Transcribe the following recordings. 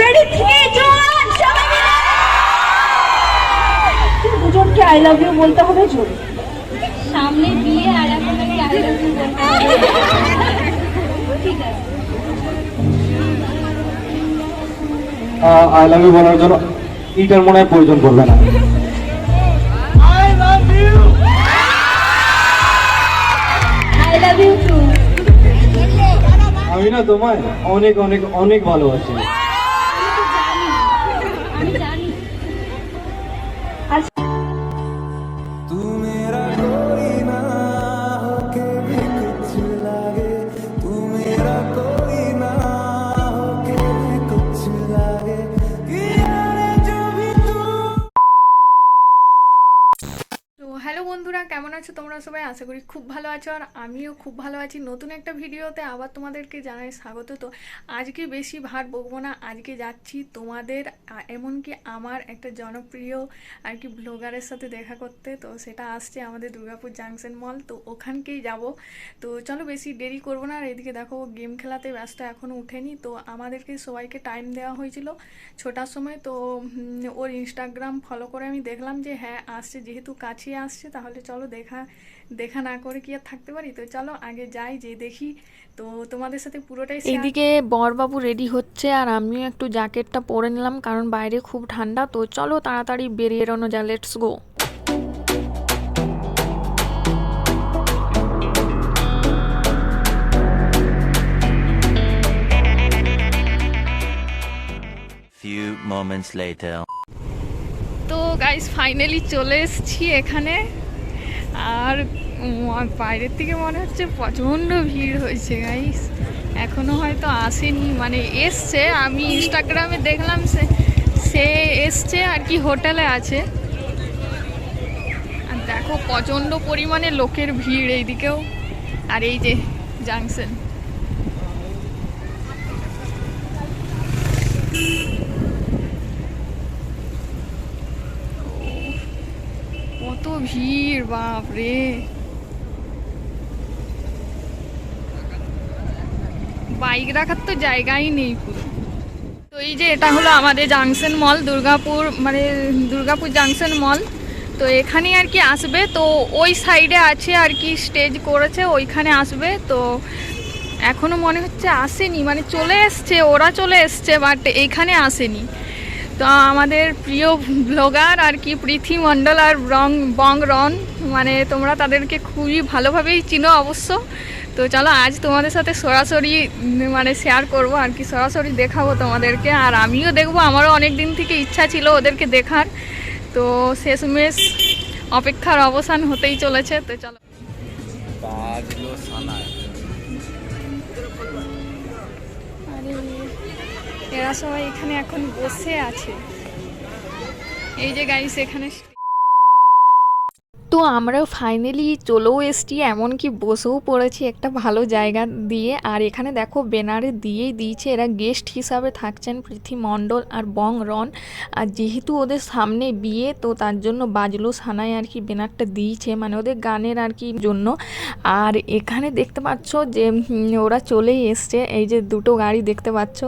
Ready three two one সবাই মিলে দুজনকে আই লাভ ইউ বলতে হবে জোরে। সামনে বিয়ে আর এখন আই লাভ ইউ বলতে ঠিক আছে। আই লাভ ইউ বলার জন্য ইটার মনে হয় প্রয়োজন পড়বে না। আই লাভ ইউ টু আমি না তোমায় অনেক অনেক অনেক ভালোবাসি। আছো? তোমরা সবাই আশা করি খুব ভালো আছো আর আমিও খুব ভালো আছি। নতুন একটা ভিডিওতে আবার তোমাদেরকে জানাই স্বাগত। তো আজকে বেশি ভার বকবো না, আজকে যাচ্ছি তোমাদের এমনকি আমার একটা জনপ্রিয় আর কি ব্লগারের সাথে দেখা করতে। তো সেটা আসছে আমাদের দুর্গাপুর জাংশন মল তো ওখানকেই যাব। তো চলো বেশি দেরি করব না, আর এদিকে দেখো গেম খেলাতে ব্যস্ত এখনও উঠেনি। তো আমাদেরকে সবাইকে টাইম দেওয়া হয়েছিল ছোটার সময়। তো ওর ইনস্টাগ্রাম ফলো করে আমি দেখলাম যে হ্যাঁ আসছে, যেহেতু কাছে আসছে, তাহলে চলো দেখা দেখা দেখা না করে কি আর থাকতে পারি? তো চলো আগে যাই যে দেখি। তো তোমাদের সাথে পুরোটাই এইদিকে বরবাবু রেডি হচ্ছে আর আমিও একটু জ্যাকেটটা পরে নিলাম কারণ বাইরে খুব ঠান্ডা। তো চলো তাড়াতাড়ি বেরিয়ে এড়ানো যা let's go Few moments later. তো গাইস ফাইনালি চলে এসেছি এখানে। আর বাইরের থেকে মনে হচ্ছে প্রচণ্ড ভিড় হয়েছে গাইস এখনও হয়তো আসেনি মানে এসছে, আমি ইনস্টাগ্রামে দেখলাম সে সে এসছে আর কি হোটেলে আছে। আর দেখো প্রচণ্ড পরিমাণে লোকের ভিড় এইদিকেও। আর এই যে জাংশন ভিড় বাপ রে বাইক রাখার তো জায়গাই নেই পুরো। তো এই যে এটা হলো আমাদের জাংশন মল, দুর্গাপুর মানে দুর্গাপুর জাংশন মল। তো এখানে আর কি আসবে। তো ওই সাইডে আছে আর কি স্টেজ করেছে, ওইখানে আসবে। তো এখনও মনে হচ্ছে আসেনি মানে চলে এসছে, ওরা চলে এসছে, বাট এইখানে আসেনি। তো আমাদের প্রিয় ব্লগার আর কি পৃথি মণ্ডল আর রং বং রন মানে তোমরা তাদেরকে খুবই ভালোভাবেই চিনো অবশ্য। তো চলো আজ তোমাদের সাথে সরাসরি মানে শেয়ার করব আর কি, সরাসরি দেখাবো তোমাদেরকে। আর আমিও দেখব, আমারও অনেক দিন থেকে ইচ্ছা ছিল ওদেরকে দেখার। তো শেষমেশ অপেক্ষার অবসান হতেই চলেছে, তো চলো। আরে এরা সবাই এখানে এখন বসে আছে। এই যে গাইস এখানে তো আমরা ফাইনালি চলেও এসছি, এমনকি বসেও পড়েছি একটা ভালো জায়গা দিয়ে। আর এখানে দেখো ব্যানারে দিয়েই দিয়েছে, এরা গেস্ট হিসাবে থাকছেন পৃথি মণ্ডল আর বং রন। আর যেহেতু ওদের সামনে বিয়ে, তো তার জন্য বাজলো সানায় আর কি ব্যানারটা দিয়েছে মানে ওদের গানের আর কি জন্য। আর এখানে দেখতে পাচ্ছ যে ওরা চলেই এসছে, এই যে দুটো গাড়ি দেখতে পাচ্ছ।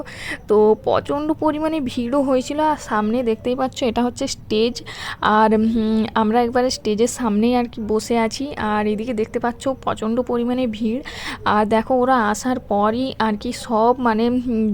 তো প্রচণ্ড পরিমাণে ভিড়ও হয়েছিল, আর সামনে দেখতেই পাচ্ছ এটা হচ্ছে স্টেজ। আর আমরা একবারে স্টেজের সামনেই আর কি বসে আছি। আর এদিকে দেখতে পাচ্ছ প্রচণ্ড পরিমাণে ভিড়। আর দেখো ওরা আসার পরই আর কি সব মানে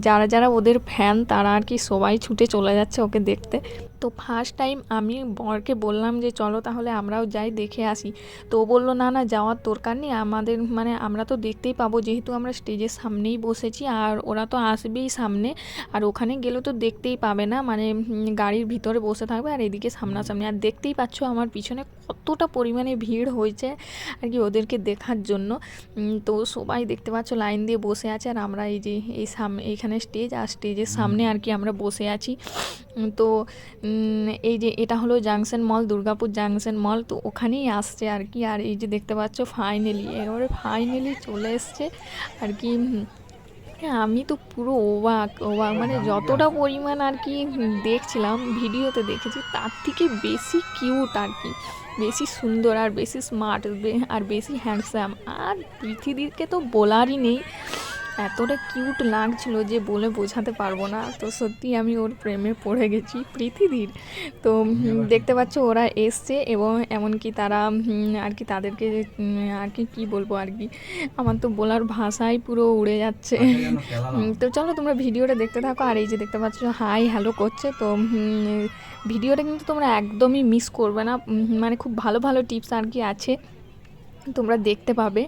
যারা যারা ওদের ফ্যান তারা আর কি সবাই ছুটে চলে যাচ্ছে ওকে দেখতে। তো ফার্স্ট টাইম আমি বরকে বললাম যে চলো তাহলে আমরাও যাই দেখে আসি। তো ও বলল না না যাওয়ার দরকার নেই। আমাদের মানে আমরা তো দেখতেই পাবো যেহেতু আমরা স্টেজের সামনেই বসেছি আর ওরা তো আসবেই সামনে। আর ওখানে গেলে তো দেখতেই পাবে না মানে গাড়ির ভিতরে বসে থাকবে আর এদিকে সামনাসামনি। আর দেখতেই পাচ্ছ আমার পিছনে কতটা পরিমাণে ভিড় হয়েছে আর কি ওদেরকে দেখার জন্য। তো সবাই দেখতে পাচ্ছ লাইন দিয়ে বসে আছে আর আমরা এই যে এই সামনে এইখানে স্টেজ আর স্টেজের সামনে আর কি আমরা বসে আছি। তো এই যে এটা হলো junction mall Durgapur junction mall তো ওখানেই আসছে আর কি। আর এই যে দেখতে পাচ্ছ ফাইনালি এবারে ফাইনালি চলে এসছে। আর কি আমি তো পুরো অবাক অবাক। মানে যতটা পরিমাণ আর কি দেখছিলাম ভিডিওতে দেখেছি তার থেকে বেশি কিউট আর কি। বেশি সুন্দর আর বেশি স্মার্ট আর বেশি হ্যান্ডসাম আর পৃথিবীকে তো বলারই নেই। এতটা কিউট লাগছিল যে বলে বোঝাতে পারব না। তো সত্যি আমি ওর প্রেমে পড়ে গেছি পৃথিবীর তো দেখতে পাচ্ছ ওরা এসছে এবং এমনকি তারা আর কি তাদেরকে আর কি কী বলব আর কি আমার তো বলার ভাষাই পুরো উড়ে যাচ্ছে। তো চলো তোমরা ভিডিওটা দেখতে থাকো। আর এই যে দেখতে পাচ্ছ হাই হ্যালো করছে। তো ভিডিওটা কিন্তু তোমরা একদমই মিস করবে না। মানে খুব ভালো ভালো টিপস আর কি আছে। তোমরা দেখতে পাবে।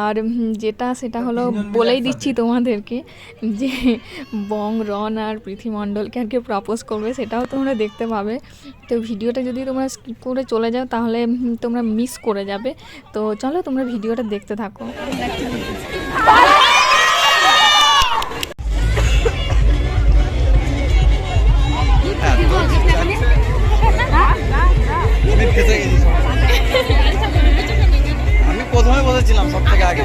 আর যেটা সেটা হলো বলেই দিচ্ছি তোমাদেরকে যে বং রন আর পৃথিমণ্ডলকে আর কি প্রপোজ করবে সেটাও তোমরা দেখতে পাবে। তো ভিডিওটা যদি তোমরা স্কিপ করে চলে যাও তাহলে তোমরা মিস করে যাবে। তো চলো তোমরা ভিডিওটা দেখতে থাকো। আমি প্রথমে বসেছিলাম সব থেকে আগে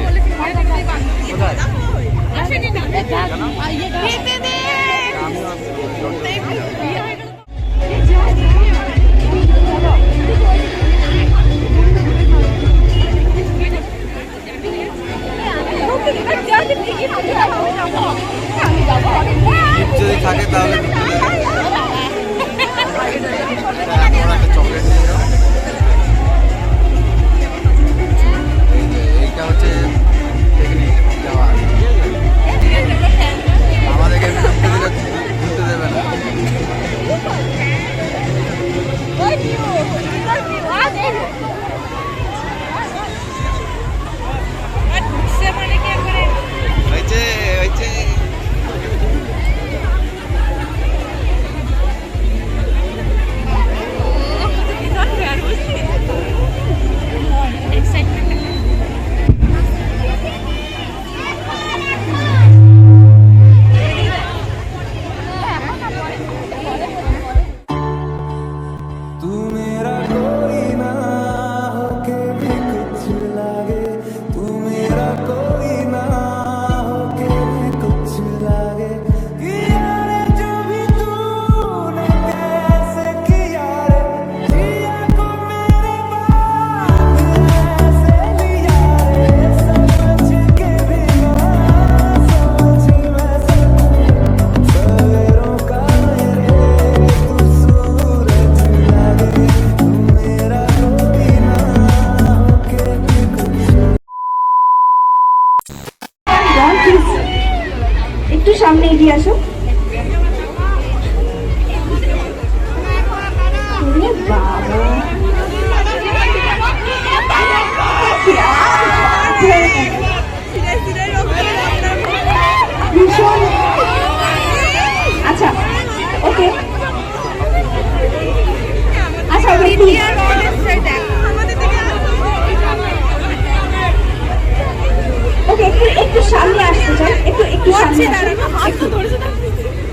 কোথায়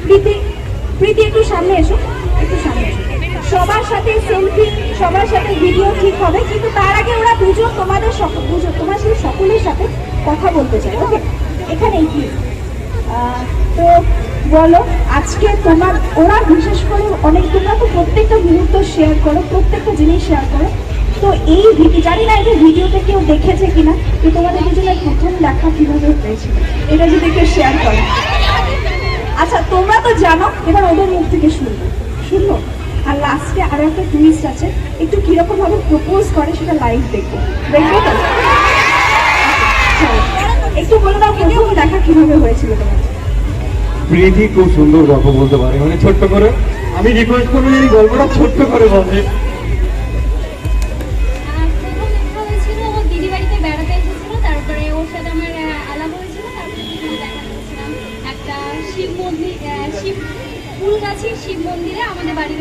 প্রীতি প্রীতি, একটু সামনে এসো এসো। সবার সাথে সবার সাথে ভিডিও ঠিক হবে, কিন্তু তার আগে ওরা তোমাদের তোমার সকলের সাথে কথা বলতে চাই এখানেই তো বলো, আজকে তোমার, ওরা বিশেষ করে তো প্রত্যেকটা মুহূর্ত শেয়ার করো, প্রত্যেকটা জিনিস শেয়ার করো। তো এই ভিডিও জানি না এই ভিডিওতে কেউ দেখেছে কিনা, যে তোমাদের দুজনের প্রথম দেখা কীভাবে হয়েছিল, এটা যদি কেউ শেয়ার করে। আচ্ছা তোমরা তো জানো, এবার ওদের মুখ থেকে শুনব। শুনব? আর লাস্টে আরও একটা টুইস্ট আছে, একটু কীরকম ভাবে প্রপোজ করে সেটা লাইভ দেখব। দেখবে তো? একটু বলে দাও প্রথম দেখা কীভাবে হয়েছিল তোমার প্রীতি খুব সুন্দর গল্প বলতে পারে মানে ছোট্ট করে। আমি রিকোয়েস্ট করব এই গল্পটা ছোট্ট করে বলতে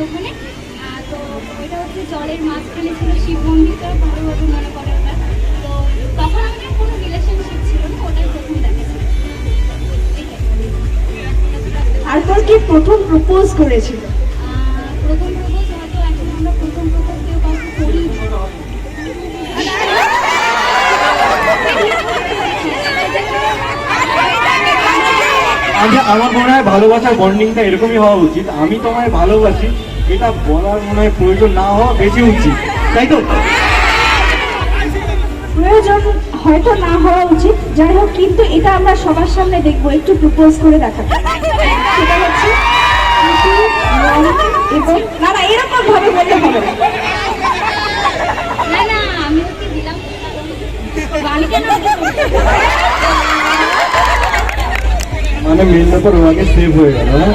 ওখানে। তো ওইটা হচ্ছে জলের মাঝখানে ছিল শিব মন্দিরটা ভালোভাবে মনে পড়ে ওটা তো তখন আমাদের কোনো রিলেশনশিপ ছিল না ওটাই প্রথম দেখা ছিল এইটাই। আর তোর কি প্রথম প্রপোজ করেছিল? প্রথম প্রপোজ হয়তো এখন আমরা প্রথম প্রপোজ কেউ কাউকে করি আমি আমার মনে হয় ভালোবাসার বন্ডিংটা এরকমই হওয়া উচিত। আমি তোমায় ভালোবাসি এটা বলার মনে হয় প্রয়োজন না হওয়া বেশি উচিত। তাই তো? প্রয়োজন হয়তো না হওয়া উচিত। যাই হোক কিন্তু এটা আমরা সবার সামনে দেখব। একটু প্রপোজ করে দেখাবো সেটা হচ্ছে এবং না না এরকম ভাবে হবে মানে মেন ব্যাপার ওনাকে সেভ হয়ে গেল হ্যাঁ?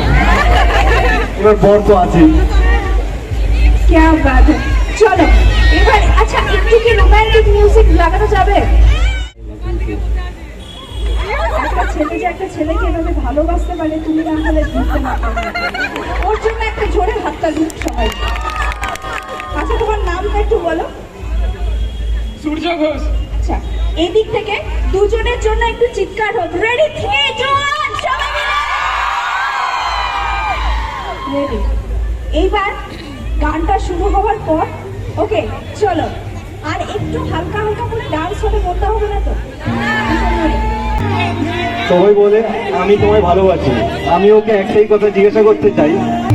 এবার বর তো আছেই। ক্যা বাত চলো এবার আচ্ছা একটু কি রোমান্টিক মিউজিক লাগানো যাবে একটা ছেলে যে একটা ছেলেকে এভাবে ভালোবাসতে পারে তুমি না হলে বুঝতে না ওর জন্য একটা জোরে হাতটা দিন সবাই আচ্ছা তোমার নামটা একটু বলো সূর্য ঘোষ। আচ্ছা দিক থেকে দুজনের জন্য একটু চিৎকার হোক। রেডি থ্রি জন সবাই রেডি এইবার গানটা শুরু হওয়ার পর, ওকে, চলো। আর একটু হালকা হালকা করে ডান্স হলে বলতে হবে না তো? সবাই বলে, আমি তোমায় ভালোবাসি। আমি ওকে একটাই কথা জিজ্ঞাসা করতে চাই।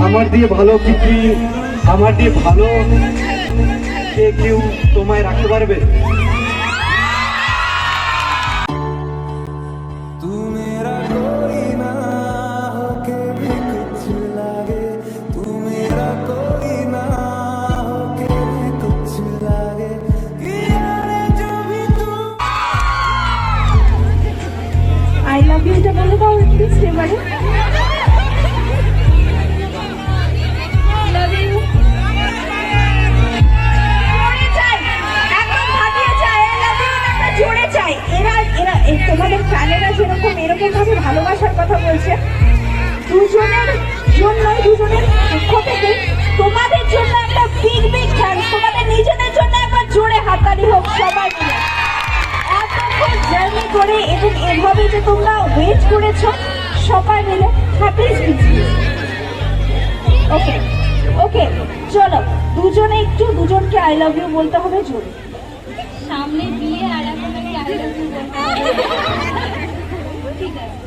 আমার দিয়ে ভালো কি কি আমার দিয়ে ভালো কে কেউ তোমায় রাখতে পারবে? জোরে চাই। এরা এরা তোমাদের ফ্যানেরা যেরকম এরকম ভাবে ভালোবাসার কথা বলছে, দুজনের জন্যই, দুজনের পক্ষ থেকে তোমাদের জন্য একটা বিগ বিগ থ্যাঙ্কস তোমাদের নিজেদের জন্য একবার জোরে হাততালি হোক সবাই মিলে। এতক্ষণ জার্নি করে এবং এভাবে যে তোমরা ওয়েট করেছ সবাই মিলে হ্যাপি ওকে ওকে চলো দুজনে একটু দুজনকে আই লাভ ইউ বলতে হবে জোরে। সামনে দিয়ে আর এখন আমি আগে ঠিক আছে।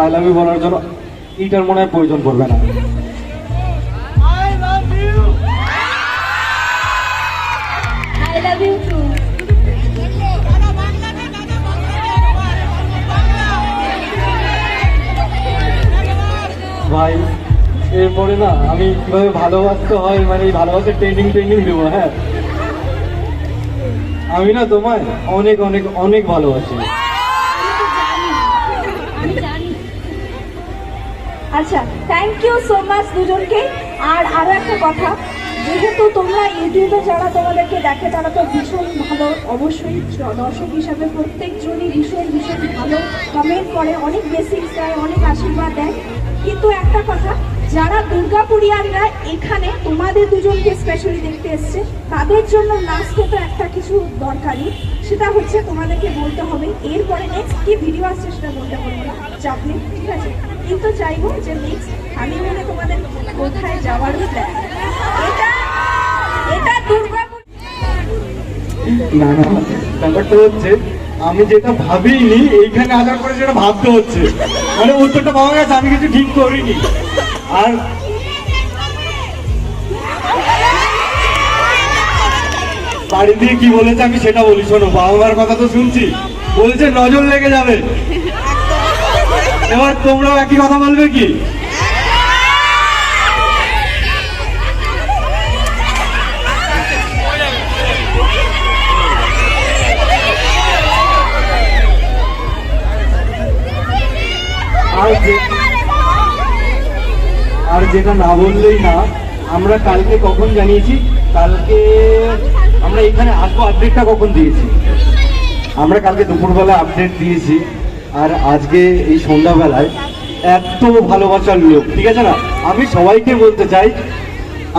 আই লাভ ইউ বলার জন্য এইটার মনে হয় প্রয়োজন পড়বে না। ভাই। এরপরে না, আমি কীভাবে ভালোবাসতে হয় মানে ভালোবাসার ট্রেনিং ট্রেনিং দেবো হ্যাঁ? আমি না তোমায় অনেক অনেক অনেক ভালোবাসি। আচ্ছা থ্যাংক ইউ সো মাচ দুজনকে। আর আরও একটা কথা, যেহেতু তোমরা ইউটিউবে যারা তোমাদেরকে দেখে, তারা তো ভীষণ ভালো। অবশ্যই দর্শক হিসাবে প্রত্যেকজনই ভীষণ ভীষণ ভালো। কমেন্ট করে, অনেক বেসিক দেয়, অনেক আশীর্বাদ দেয়। কিন্তু একটা কথা, যারা দুর্গাপুরিয়ানরা এখানে তোমাদের দুজনকে স্পেশালি দেখতে এসছে, তাদের জন্য লাস্টে তো একটা কিছু দরকারি, সেটা হচ্ছে তোমাদেরকে বলতে হবে, এরপরে নেক্সট কি ভিডিও আসছে সেটা বলতে পারব না। চাপ নেই ঠিক আছে? কিন্তু চাইব যে নেক্সট হানিমুনে তোমাদের কোথায় যাওয়ারও প্ল্যান এটা দুর্গাপুর ব্যাপারটা হচ্ছে আমি যেটা ভাবিনি, এইখানে আসার পরে সেটা ভাবতে হচ্ছে। মানে উত্তরটা পাওয়া গেছে, আমি কিছু ঠিক করিনি। আর বাড়ি দিয়ে কি বলেছে আমি সেটা বলি, শোনো বাবা মার কথা তো শুনছি। বলছে, নজর লেগে যাবে। এবার তোমরাও একই কথা বলবে কি? আর যেটা না বললেই না, আমরা কালকে কখন জানিয়েছি? কালকে আমরা এখানে আসব আপডেটটা কখন দিয়েছি? আমরা কালকে দুপুরবেলা আপডেট দিয়েছি। আর আজকে এই সন্ধ্যাবেলায় এত ভালোবাসার লোক, ঠিক আছে না? আমি সবাইকে বলতে চাই,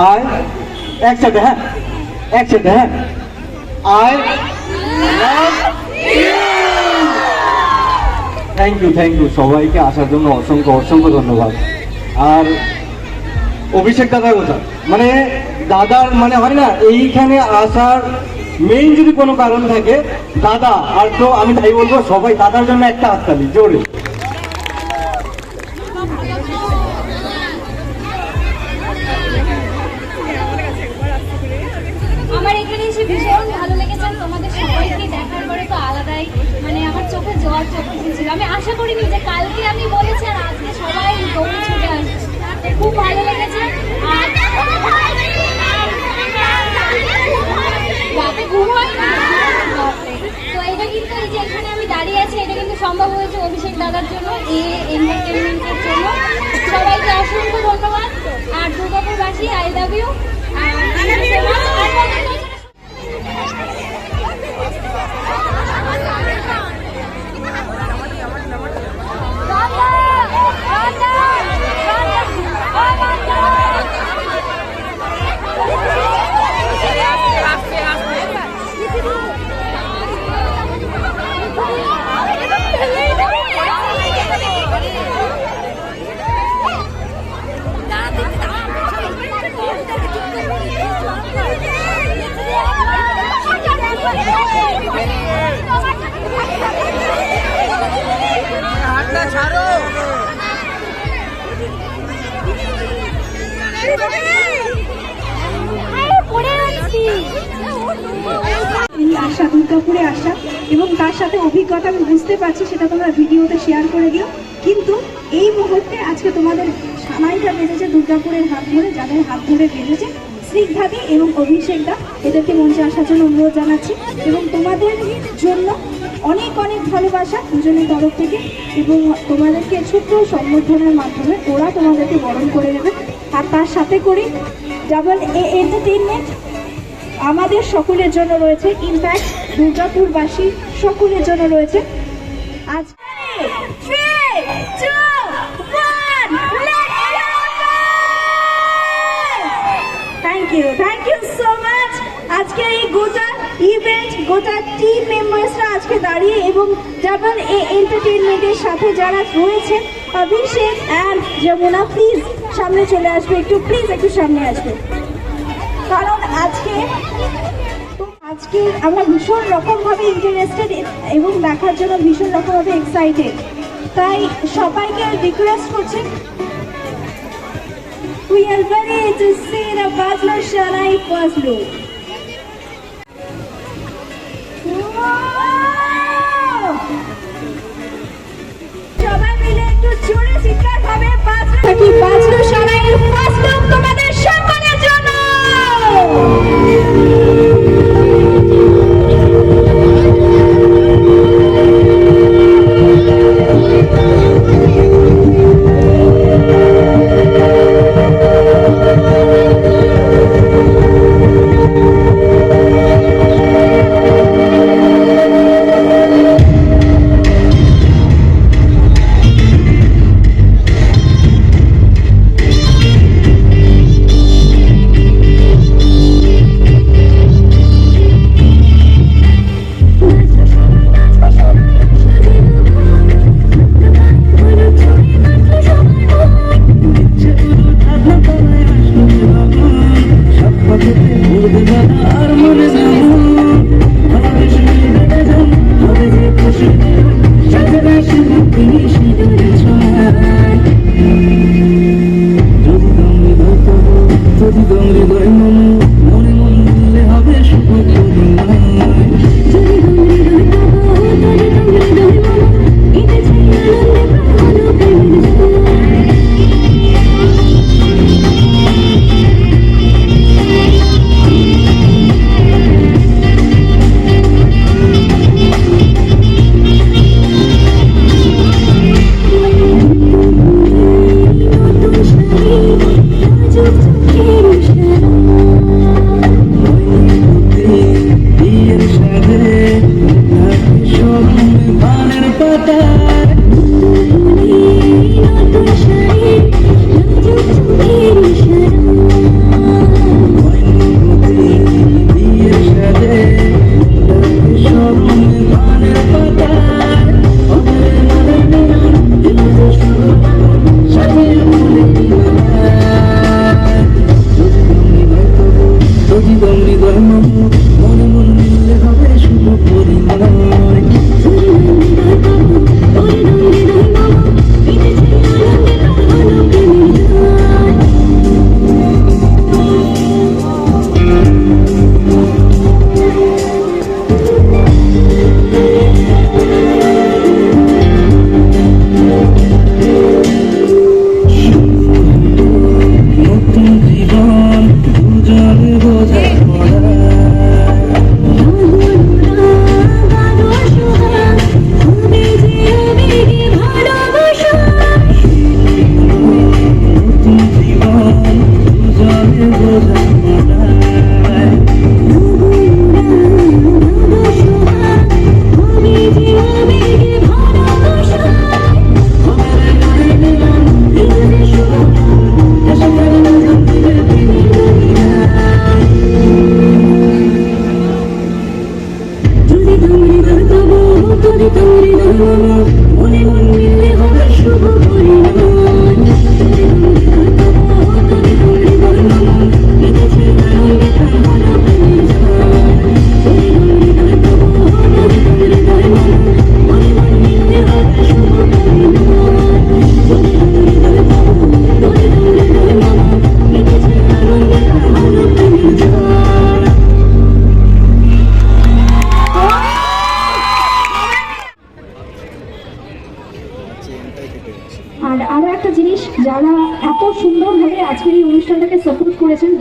আয়, একসাথে হ্যাঁ একসাথে হ্যাঁ। আয় থ্যাংক ইউ থ্যাংক ইউ সবাইকে আসার জন্য অসংখ্য অসংখ্য ধন্যবাদ। আর অভিষেক দাদার কথা মানে দাদার মানে হয় না, এইখানে আসার মেইন যদি কোনো কারণ থাকে, দাদা, আর তো আমি তাই বলব, সবাই দাদার জন্য একটা হাততালি জোরে। আমি আশা করিনি যে কালকে আমি বলেছি আর আজকে সবাই দৌড়ে খুব ভালো লেগেছে। এই যে এখানে আমি দাঁড়িয়ে আছি, এটা কিন্তু সম্ভব হয়েছে অভিষেক দাদার জন্য, এ এন্টারটেনমেন্টের জন্য। সবাইকে অসংখ্য ধন্যবাদ। আর দুর্গাপুরবাসী আই লাভ ইউ আশা দুর্গাপুরে আসা এবং তার সাথে অভিজ্ঞতা আমি বুঝতে পারছি, সেটা তোমরা ভিডিওতে শেয়ার করে দিও। কিন্তু এই মুহূর্তে আজকে তোমাদের সামাইটা বেঁধেছে দুর্গাপুরের হাত ধরে, যাদের হাত ধরে বেঁধেছে স্নিগ্ধাদি এবং অভিষেক দা, এদেরকে মঞ্চে আসার জন্য অনুরোধ জানাচ্ছি। এবং তোমাদের জন্য অনেক অনেক ভালোবাসা দুজনের তরফ থেকে এবং তোমাদেরকে ছোট্ট সম্বর্ধনার মাধ্যমে ওরা তোমাদেরকে বরণ করে দেবে আর তার সাথে করে ডাবল এ এন্টারটেনমেন্ট আমাদের সকলের জন্য রয়েছে ইনফ্যাক্ট দুর্গাপুরবাসী সকলের জন্য রয়েছে। আজ thank you thank you so much এই গোটা ইভেন্ট গোটা টিম মেম্বার্সরা আজকে দাঁড়িয়ে এবং এ এন্টারটেনমেন্টের সাথে যারা অভিষেক অ্যান্ড প্লিজ সামনে চলে আসবে। একটু প্লিজ একটু সামনে আসবে। কারণ আজকে আজকে আমরা ভীষণ রকমভাবে ইন্টারেস্টেড এবং দেখার জন্য ভীষণ রকমভাবে এক্সাইটেড তাই সবাইকে রিকোয়েস্ট করছি। We are ready to see the Bachelor Shanai first. সবাই মিলে একটু জোরে চিৎকার হবে। Bachelor কি Bachelor Shanai এর first look তোমাদের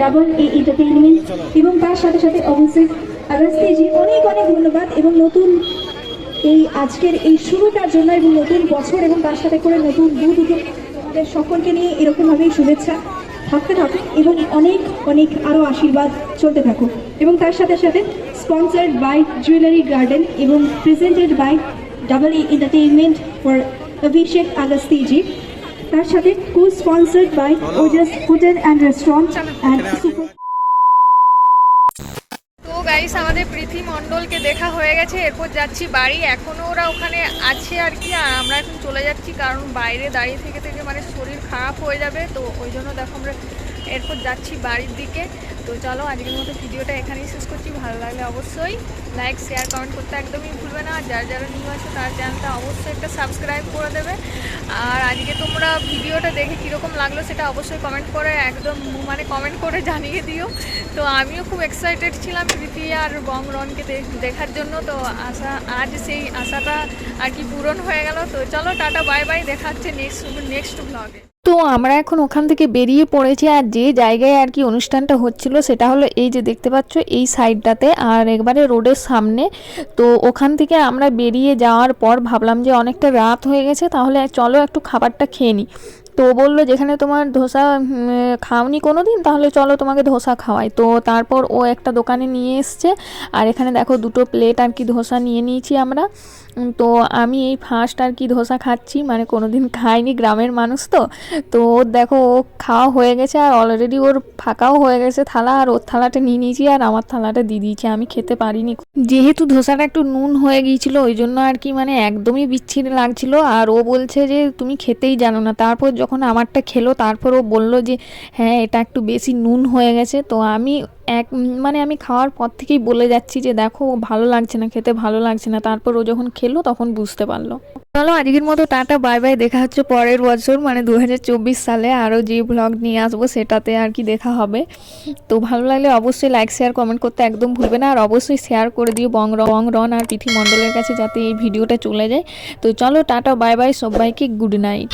ডাবল এ এন্টারটেইনমেন্ট এবং তার সাথে সাথে অবশ্যই আগাস্তিজি অনেক অনেক ধন্যবাদ এবং নতুন এই আজকের এই শুরুটার জন্য এবং নতুন বছর এবং তার সাথে করে নতুন দু দুটো তোমাদের সকলকে নিয়ে এরকমভাবেই শুভেচ্ছা। থাকতে থাকুক এবং অনেক অনেক আরও আশীর্বাদ চলতে থাকুক। এবং তার সাথে সাথে স্পন্সার্ড বাই জুয়েলারি গার্ডেন এবং presented by double E entertainment for Abhishek Agastiji তার সাথে cosponsored by Ojas hotel and restaurant and super guys আমাদের পৃথি মণ্ডলকে দেখা হয়ে গেছে, এরপর যাচ্ছি বাড়ি। এখনও ওরা ওখানে আছে আর কি, আর আমরা এখন চলে যাচ্ছি কারণ বাইরে দাঁড়িয়ে থেকে থেকে মানে শরীর খারাপ হয়ে যাবে, তো ওই জন্য দেখো আমরা এরপর যাচ্ছি বাড়ির দিকে। তো চলো আজকের মতো ভিডিওটা এখানেই শেষ করছি। ভালো লাগলে অবশ্যই লাইক শেয়ার কমেন্ট করতে একদমই ভুলবে না। আর যারা যারা নিউ আছে, তার চ্যানেলটা অবশ্যই একটা সাবস্ক্রাইব করে দেবে। আর আজকে তোমরা ভিডিওটা দেখে কীরকম লাগল সেটা অবশ্যই কমেন্ট করে একদম মানে কমেন্ট করে জানিয়ে দিও। তো আমিও খুব এক্সাইটেড ছিলাম প্রীতি আর বং রনকে দেখার জন্য। তো আশা আজ সেই আশাটা আর কি পূরণ হয়ে গেল। তো চলো টাটা বাই বাই দেখা হচ্ছে নেক্সট নেক্সট ব্লগে তো আমরা এখন ওখান থেকে বেরিয়ে পড়েছি আর যে জায়গায় আর কি অনুষ্ঠানটা হচ্ছিল সেটা হলো এই যে দেখতে পাচ্ছ এই সাইডটাতে আর একবারে রোডের সামনে। তো ওখান থেকে আমরা বেরিয়ে যাওয়ার পর ভাবলাম যে অনেকটা রাত হয়ে গেছে, তাহলে চলো একটু খাবারটা খেয়ে নিই তো বলল, যেখানে তোমার ধোসা খাওনি কোনো দিন তাহলে চলো তোমাকে ধোসা খাওয়াই। তো তারপর ও একটা দোকানে নিয়ে এসছে। আর এখানে দেখো দুটো প্লেট আর কি ধোসা নিয়ে নিয়েছি আমরা। তো আমি এই ফার্স্ট আর কি ধোসা খাচ্ছি মানে কোনো দিন খাইনি গ্রামের মানুষ তো। তো ওর দেখো, ও খাওয়া হয়ে গেছে আর অলরেডি ওর ফাঁকাও হয়ে গেছে থালা আর ওর থালাটা নিয়ে নিয়েছি আর আমার থালাটা দিয়ে দিয়েছি, আমি খেতে পারিনি। যেহেতু ধোসাটা একটু নুন হয়ে গিয়েছিল, ওই জন্য আর কি মানে একদমই বিচ্ছিরি লাগছিল। আর ও বলছে যে, তুমি খেতেই জানো না। তারপর যখন আমারটা খেলো, তারপর ও বলল যে হ্যাঁ এটা একটু বেশি নুন হয়ে গেছে। তো আমি এক মানে আমি খাওয়ার পর থেকেই বলে যাচ্ছি যে, দেখো ভালো লাগছে না, খেতে ভালো লাগছে না। তারপর ও যখন খেলো, তখন বুঝতে পারল। চলো, আজকের মতো টাটা, বাই বাই। দেখা হচ্ছে পরের বছর মানে দু হাজার চব্বিশ সালে আরও যে ব্লগ নিয়ে আসব, সেটাতে আর কি দেখা হবে। তো ভালো লাগলে অবশ্যই লাইক শেয়ার কমেন্ট করতে একদম ভুলবে না। আর অবশ্যই শেয়ার করে দিও বং র- রন আর পিথি মণ্ডলের কাছে, যাতে এই ভিডিওটা চলে যায়। তো চলো, টাটা, বাই বাই। সবাইকে গুড নাইট